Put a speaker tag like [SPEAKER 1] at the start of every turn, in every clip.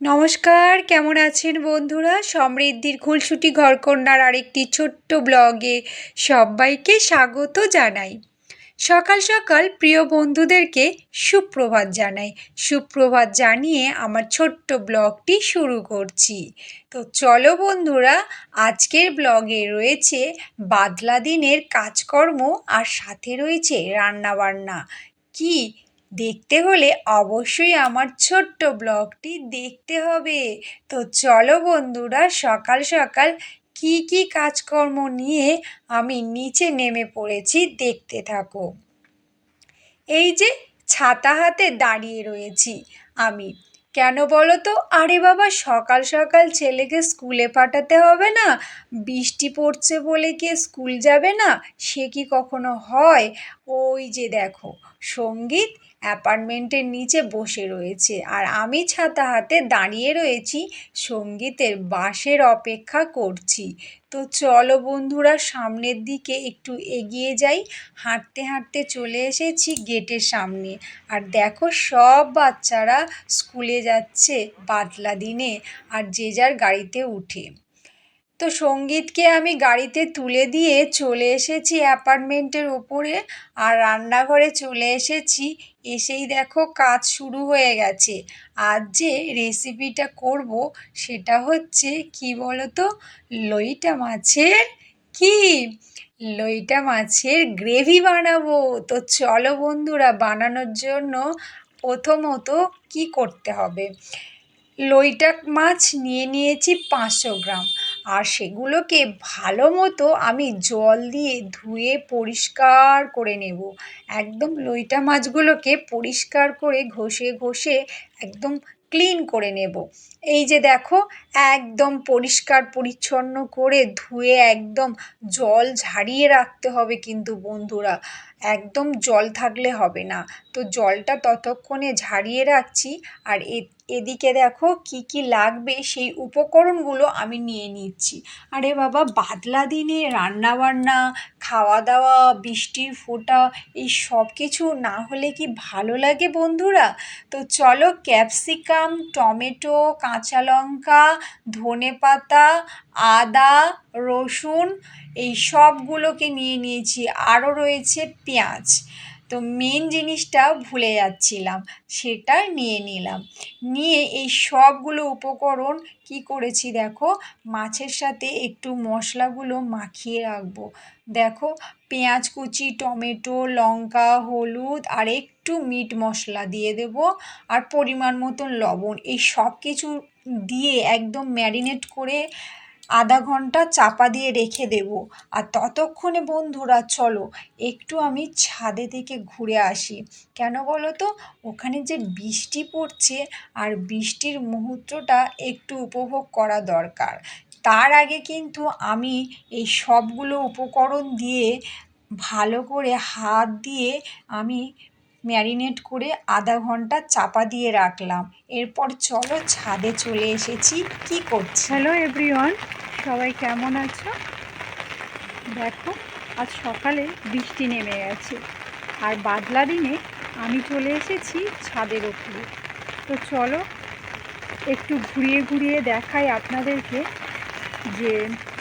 [SPEAKER 1] নমস্কার, কেমন আছেন বন্ধুরা? সমৃদ্ধির খুলসুটি ঘরকন্যার আরেকটি ছোট্ট ব্লগে সবাইকে স্বাগত জানাই। সকাল সকাল প্রিয় বন্ধুদেরকে সুপ্রভাত জানাই। সুপ্রভাত জানিয়ে আমার ছোট্ট ব্লগটি শুরু করছি। তো চলো বন্ধুরা, আজকের ব্লগে রয়েছে বাদলা দিনের কাজকর্ম আর সাথে রয়েছে রান্নাবান্না। কি দেখতে হলে অবশ্যই আমার ছোট্ট ব্লগটি দেখতে হবে। তো চলো বন্ধুরা, সকাল সকাল কি কি কাজকর্ম নিয়ে আমি নিচে নেমে পড়েছি দেখতে থাকো। এই যে ছাতা হাতে দাঁড়িয়ে রয়েছি আমি। কেন বলো তো? আরে বাবা, সকাল সকাল ছেলেকে স্কুলে পাঠাতে হবে না? বৃষ্টি পড়ছে বলে কি স্কুল যাবে না? সে কি কখনো হয়? ওই যে দেখো, সংগীত অ্যাপার্টমেন্টের নিচে বসে রয়েছে আর আমি ছাতা হাতে দাঁড়িয়ে রয়েছি সঙ্গীতের বাসের অপেক্ষা করছি। তো চলো বন্ধুরা, সামনের দিকে একটু এগিয়ে যাই। হাঁটতে হাঁটতে চলে এসেছি গেটের সামনে। আর দেখো, সব বাচ্চারা স্কুলে যাচ্ছে বাদলা দিনে, আর যে যার গাড়িতে উঠে। তো সঙ্গীতকে আমি গাড়িতে তুলে দিয়ে চলে এসেছি অ্যাপার্টমেন্টের ওপরে আর রান্নাঘরে চলে এসেছি। এসেই দেখো কাজ শুরু হয়ে গেছে। আজ যে রেসিপিটা করব সেটা হচ্ছে কি বলতো? লইটা মাছের কি? লইটা মাছের গ্রেভি বানাবো। তো চলো বন্ধুরা, বানানোর জন্য প্রথমত কি করতে হবে? লইটা মাছ নিয়ে নিয়েছি পাঁচশো গ্রাম। আর সেগুলোকে ভালো মতো আমি জল দিয়ে ধুয়ে পরিষ্কার করে নেব। একদম লইটা মাছগুলোকে পরিষ্কার করে ঘষে ঘষে একদম ক্লিন করে নেব। এই যে দেখো, একদম পরিষ্কার পরিচ্ছন্ন করে ধুয়ে একদম জল ঝাড়িয়ে রাখতে হবে কিন্তু বন্ধুরা, একদম জল থাকলে হবে না। তো জলটা ততক্ষণে ঝাড়িয়ে রাখছি আর এদিকে দেখো কি কি লাগবে সেই উপকরণগুলো আমি নিয়ে নিচ্ছি। আরে বাবা, বাদলা দিনে রান্নাবান্না খাওয়া দাওয়া বৃষ্টির ফোঁটা, এই সব কিছু না হলে কি ভালো লাগে বন্ধুরা? তো চলো ক্যাপসিকাম, টমেটো কাঁচা লঙ্কা ধনে পাতা আদা, রসুন, এই সবগুলোকে নিয়ে নিয়েছি। আরও রয়েছে পেঁয়াজ। তো মেন জিনিসটা ভুলে যাচ্ছিলাম, সেটা নিয়ে নিলাম। নিয়ে এই সবগুলো উপকরণ কি করেছি দেখো, মাছের সাথে একটু মশলাগুলো মাখিয়ে রাখব। দেখো, পেঁয়াজ কুচি, টমেটো, লঙ্কা, হলুদ, আর একটু মিট মশলা দিয়ে দেব, আর পরিমাণ মতন লবণ। এই সব কিছু দিয়ে একদম ম্যারিনেট করে আধা ঘণ্টা চাপা দিয়ে রেখে দেব। আর ততক্ষণে বন্ধুরা, চলো একটু আমি ছাদে থেকে ঘুরে আসি। কেন বলো তো? ওখানে যে বৃষ্টি পড়ছে আর বৃষ্টির মুহূর্তটা একটু উপভোগ করা দরকার। তার আগে কিন্তু আমি এই সবগুলো উপকরণ দিয়ে ভালো করে হাত দিয়ে আমি ম্যারিনেট করে আধা ঘণ্টা চাপা দিয়ে রাখলাম। এরপর চলো ছাদে চলে এসেছি। কি করছি?
[SPEAKER 2] হ্যালো এভরিওয়ান সবাই কেমন আছো? দেখো, আজ সকালে বৃষ্টি নেমে গেছে। আর বাদলা দিনে আমি চলে এসেছি ছাদের ওপরে তো চলো, একটু ঘুরিয়ে ঘুরিয়ে দেখাই আপনাদেরকে যে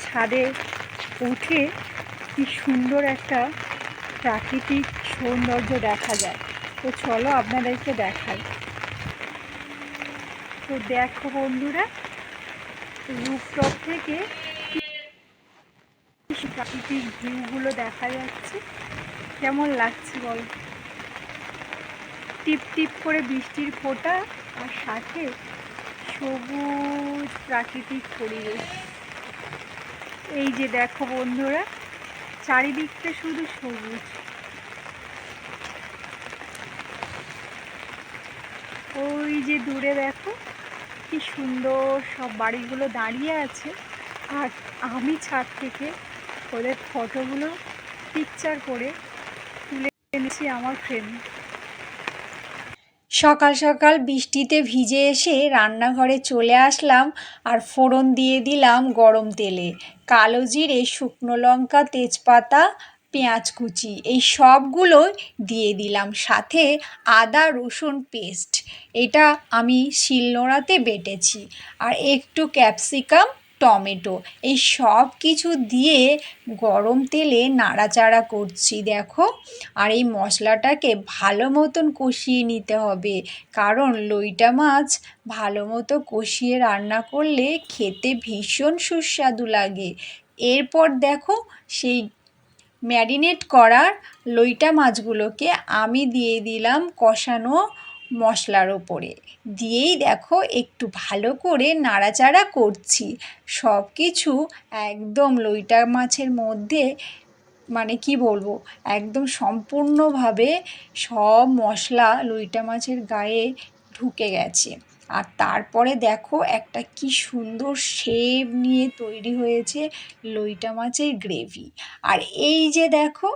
[SPEAKER 2] ছাদে উঠে কি সুন্দর একটা প্রাকৃতিক সৌন্দর্য দেখা যায়। তো চলো আপনাদেরকে দেখাই। তো দেখো বন্ধুরা রুফটপ থেকে প্রাকৃতিক ভিউগুলো দেখা যাচ্ছে। কেমন লাগছে বল? টিপ টিপ করে বৃষ্টির ফোঁটা আর সাথে সবুজ প্রাকৃতিক পরিবেশ। এই যে দেখো বন্ধুরা, চারিদিকটা শুধু সবুজ। ওই যে দূরে দেখো, কি সুন্দর সব বাড়িগুলো দাঁড়িয়ে আছে। আর আমি ছাদ থেকে ওদের ফটোগুলো পিকচার করে তুলে এনেছি আমার ফ্রেন্ড
[SPEAKER 1] সকাল সকাল বৃষ্টিতে ভিজে এসে রান্নাঘরে চলে আসলাম আর ফোড়ন দিয়ে দিলাম গরম তেলে। কালো জিরে, শুকনো লঙ্কা, তেজপাতা পেঁয়াজ কুচি, এই সবগুলো দিয়ে দিলাম। সাথে আদা, রসুন পেস্ট, এটা আমি শিলনোড়াতে বেটেছি। আর একটু ক্যাপসিকাম, টমেটো, এই সব কিছু দিয়ে গরম তেলে নাড়াচাড়া করছি, দেখো। আর এই মশলাটাকে ভালো মতন কষিয়ে নিতে হবে, কারণ লইটা মাছ ভালো মতো কষিয়ে রান্না করলে খেতে ভীষণ সুস্বাদু লাগে। এরপর দেখো সেই ম্যারিনেট করার লইটা মাছগুলোকে আমি দিয়ে দিলাম কষানো মশলার ওপরে। দিয়েই দেখো একটু ভালো করে নাড়াচাড়া করছি। সব কিছু একদম লইটা মাছের মধ্যে মানে কি বলব, একদম সম্পূর্ণভাবে সব মশলা লইটা মাছের গায়ে ঢুকে গেছে। আর তারপরে দেখো একটা কি সুন্দর শেপ নিয়ে তৈরি হয়েছে লইটা মাছের গ্রেভি। আর এই যে দেখো,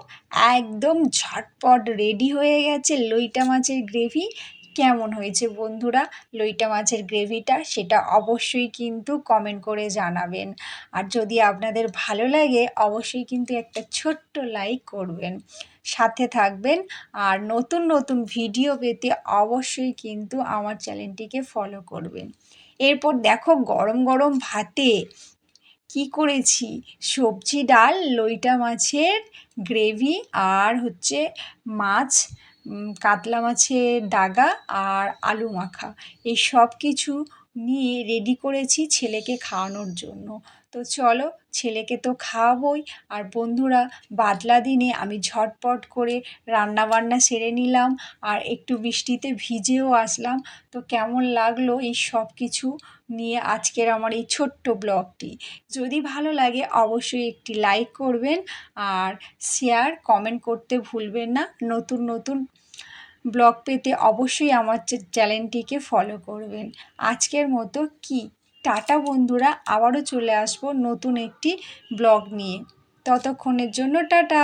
[SPEAKER 1] একদম ঝটপট রেডি হয়ে গেছে লইটা মাছের গ্রেভি। কেমন হয়েছে বন্ধুরা? লইটা মাছের গ্রেভিটা সেটা অবশ্যই কিন্তু কমেন্ট করে জানাবেন। আর যদি আপনাদের ভালো লাগে, অবশ্যই কিন্তু একটা ছোট্ট লাইক করবেন। সাথে থাকবেন আর নতুন নতুন ভিডিও পেতে অবশ্যই কিন্তু আমার চ্যানেলটিকে ফলো করবেন। এরপর দেখো গরম গরম ভাতে কি করেছি? সবজি ডাল, লইটা মাছের গ্রেভি আর হচ্ছে মাছ কাতলা মাছের ডাগা আর আলু মাখা। এই সব কিছু নিয়ে রেডি করেছি ছেলেকে খাওয়ানোর জন্য। তো চলো ছেলেকে তো খাওয়াবোই। আর বন্ধুরা, বাদলা দিনে আমি ঝটপট করে রান্না বান্না সেরে নিলাম আর একটু বৃষ্টিতে ভিজেও আসলাম। তো কেমন লাগল এই সব কিছু নিয়ে আজকের আমার এই ছোট্ট ব্লগটি? যদি ভালো লাগে অবশ্যই একটি লাইক করবেন আর শেয়ার, কমেন্ট করতে ভুলবেন না। নতুন নতুন ব্লগ পেতে অবশ্যই আমার চ্যা- চ্যানেলটিকে ফলো করবেন। আজকের মতো কি? টাটা বন্ধুরা আবারও চলে আসব নতুন একটি ব্লগ নিয়ে। ততক্ষণের জন্য টাটা!